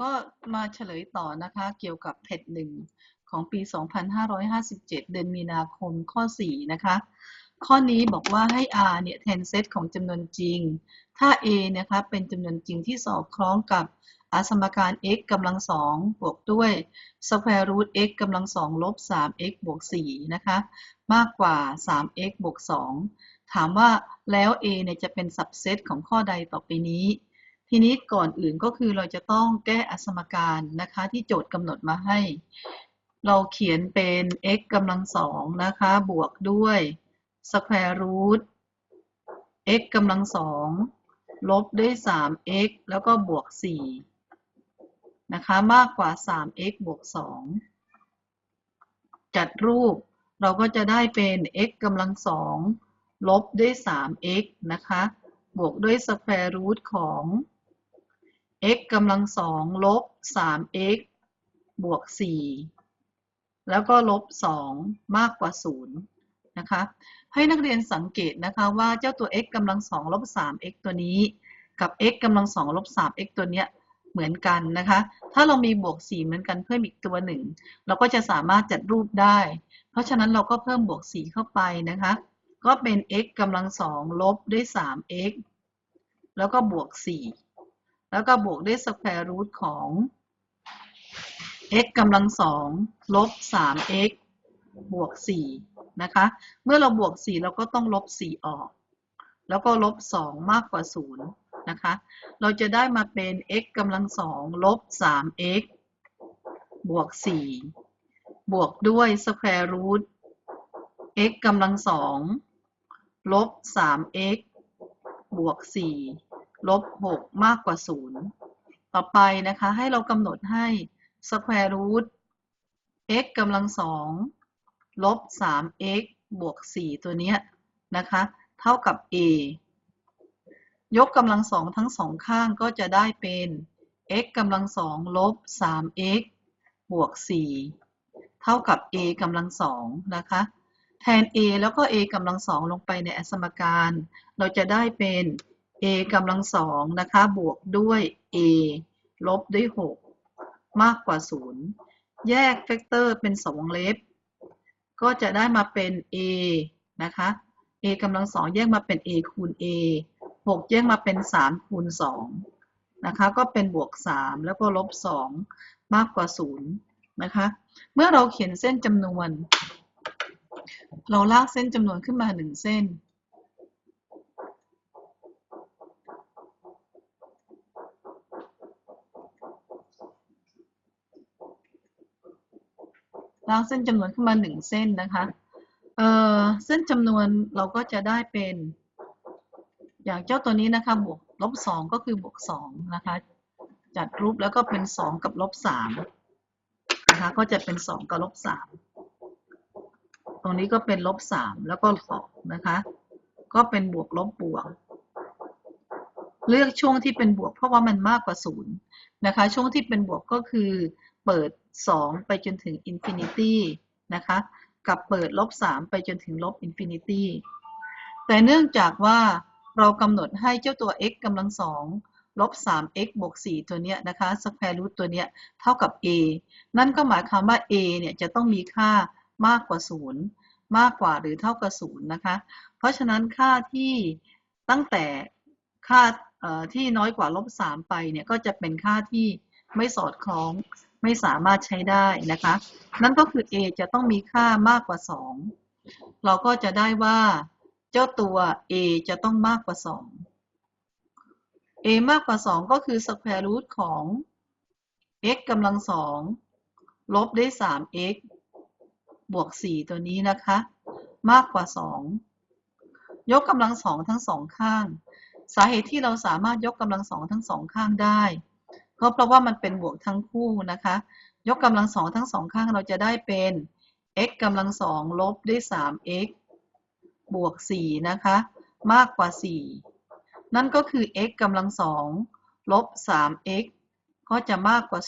ก็มาเฉลยต่อนะคะเกี่ยวกับเทดหนึ่งของปี 2557 เดือนมีนาคมข้อ 4 นะคะ ข้อนี้บอกว่าให้ r เนี่ยแทนเซตของจำนวนจริง ถ้า a นะคะเป็นจำนวนจริงที่สอดคล้องกับอสมการ x กำลังสองบวกด้วย square root x กำลังสองลบ 3x บวก 4 นะคะ มากกว่า 3x บวก 2 ถามว่าแล้ว a เนี่ยจะเป็นสับเซตของข้อใดต่อไปนี้ ทีนี้ก่อนอื่นก็คือเราจะต้องแก้อสมการนะคะ ที่โจทย์กำหนดมาให้ เราเขียนเป็น x กำลังสองนะคะ บวกด้วย square root x กำลังสองลบด้วย 3x แล้วก็บวก 4 นะคะ มากกว่า 3x บวก 2 จัดรูปเราก็จะได้เป็น x กำลังสองลบด้วย 3x นะคะ บวกด้วย square root ของ x กำลังสองลบ 3x บวก 4 แล้วก็ลบ 2 มากกว่า 0 นะคะ ให้นักเรียนสังเกตนะคะว่าเจ้าตัว x กำลังสองลบ 3x ตัวนี้ กับ x กำลังสองลบ 3x ตัวเนี้ยเหมือนกันนะคะ ถ้าเรามีบวก 4 เหมือนกันเพิ่มอีกตัวหนึ่ง เราก็จะสามารถจัดรูปได้ เพราะฉะนั้นเราก็เพิ่มบวก 4 เข้าไปนะคะ ก็เป็น x กำลังสองลบด้วย 3x แล้วก็บวก 4 แล้วก็บวกด้วย square root ของ x กำลังสองลบ 3x บวก 4 นะคะ เมื่อเราบวก 4 เราก็ต้องลบ 4 ออก แล้วก็ลบ 2 มากกว่า 0 นะคะ เราจะได้มาเป็น x กำลังสองลบ 3x บวก 4 บวกด้วย square root x กำลังสองลบ 3x บวก 4 ลบ6มากกว่า 0 ต่อไปนะคะ ให้เรากำหนดให้ square root x กำลังสองลบ 3x บวก 4 ตัวเนี้ยนะคะ เท่ากับ a ยกกำลังสองทั้งสองข้างก็จะได้เป็น x กำลังสองลบ 3x บวก 4 เท่ากับ a กำลังสองนะคะ แทน a แล้วก็ a กำลังสองลงไปในสมการ เราจะได้เป็น a กำลังสองนะคะ บวกด้วย a ลบด้วย 6 มากกว่า 0 แยกแฟกเตอร์เป็นสองเล็บ ก็จะได้มาเป็น a นะคะ a กำลังสองแยกมาเป็น a คูณ a 6 แยกมาเป็น 3 คูณ 2 นะคะ ก็เป็นบวก 3 แล้วก็ลบ 2 มากกว่า 0 นะคะ เมื่อเราเขียนเส้นจำนวน เราลากเส้นจำนวนขึ้นมา 1 เส้น ลากเส้นจำนวนขึ้นมาหนึ่งเส้นนะคะ เอ่อเส้นจำนวนเราก็จะได้เป็น อย่างเจ้าตัวนี้นะคะ บวกลบสองก็คือบวกสองนะคะ จัดรูปแล้วก็เป็นสองกับลบสามนะคะก็จะเป็นสองกับลบสามตรงนี้ก็เป็นลบสามแล้วก็สองนะคะ ก็เป็นบวกลบบวกเลือกช่วงที่เป็นบวกเพราะว่ามันมากกว่าศูนย์นะคะ ช่วงที่เป็นบวกก็คือ เปิด 2 ไปจนถึงอินฟินิตี้นะคะกับเปิดลบ 3 ไปจนถึงลบอินฟินิตี้แต่เนื่องจากว่าเรากำหนดให้เจ้าตัว x กำลังสองลบ 3x บวก 4 ตัวเนี้ยนะคะ square root ตัวเนี้ยเท่ากับ a นั่นก็หมายความว่า a เนี่ยจะต้องมีค่ามากกว่า 0 มากกว่าหรือเท่ากับ 0 นะคะ เพราะฉะนั้นค่าที่ตั้งแต่ค่าที่น้อยกว่าลบ 3 ไปเนี่ยก็จะเป็นค่าที่ไม่สอดคล้อง ไม่สามารถใช้ได้นะคะ นั่นก็คือ a จะต้องมีค่ามากกว่า 2 เราก็จะได้ว่าเจ้าตัว a จะต้องมากกว่า 2 a มากกว่า 2 ก็คือ square root ของ x กำลังสองลบด้วย 3x บวก 4 ตัวนี้นะคะ มากกว่า 2 ยกกำลังสองทั้งสองข้าง สาเหตุที่เราสามารถยกกำลังสองทั้งสองข้างได้ ก็เพราะว่ามันเป็นบวกทั้งคู่นะคะ ยกกำลังสองทั้งสองข้างเราจะได้เป็น x กำลังสองลบด้วย 3x บวก 4 นะคะ มากกว่า 4 นั่นก็คือ x กำลังสองลบ 3x ก็จะมากกว่า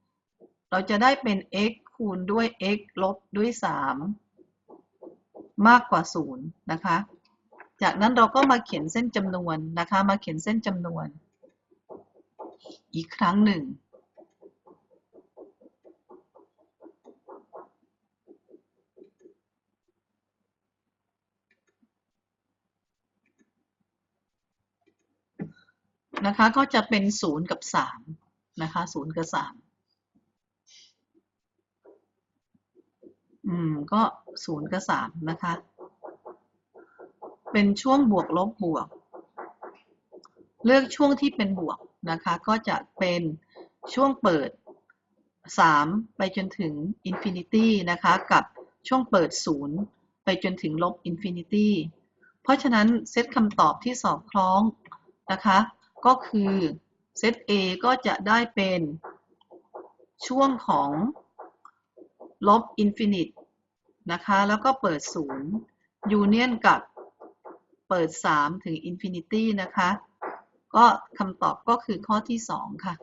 0 เราจะได้เป็น x คูณด้วย x ลบด้วย 3 มากกว่า 0 นะคะ จากนั้นเราก็มาเขียนเส้นจำนวนนะคะ มาเขียนเส้นจำนวน อีกครั้งหนึ่งนะคะก็จะเป็นศูนย์กับสามนะคะศูนย์กับสามอืมก็ศูนย์กับสามนะคะ เป็นช่วงบวกลบบวก เลือกช่วงที่เป็นบวก นะคะ ก็จะเป็นช่วงเปิด 3 ไปจนถึง Infinity นะคะ กับช่วงเปิด 0 ไปจนถึงลบ Infinity เพราะฉะนั้นเซตคำตอบที่สอดคล้องนะคะ ก็คือเซต A ก็จะได้เป็นช่วงของลบ Infinite นะคะ แล้วก็เปิด0 Union กับเปิด 3 ถึง Infinity นะคะ ก็คำตอบก็คือข้อที่ 2 ค่ะ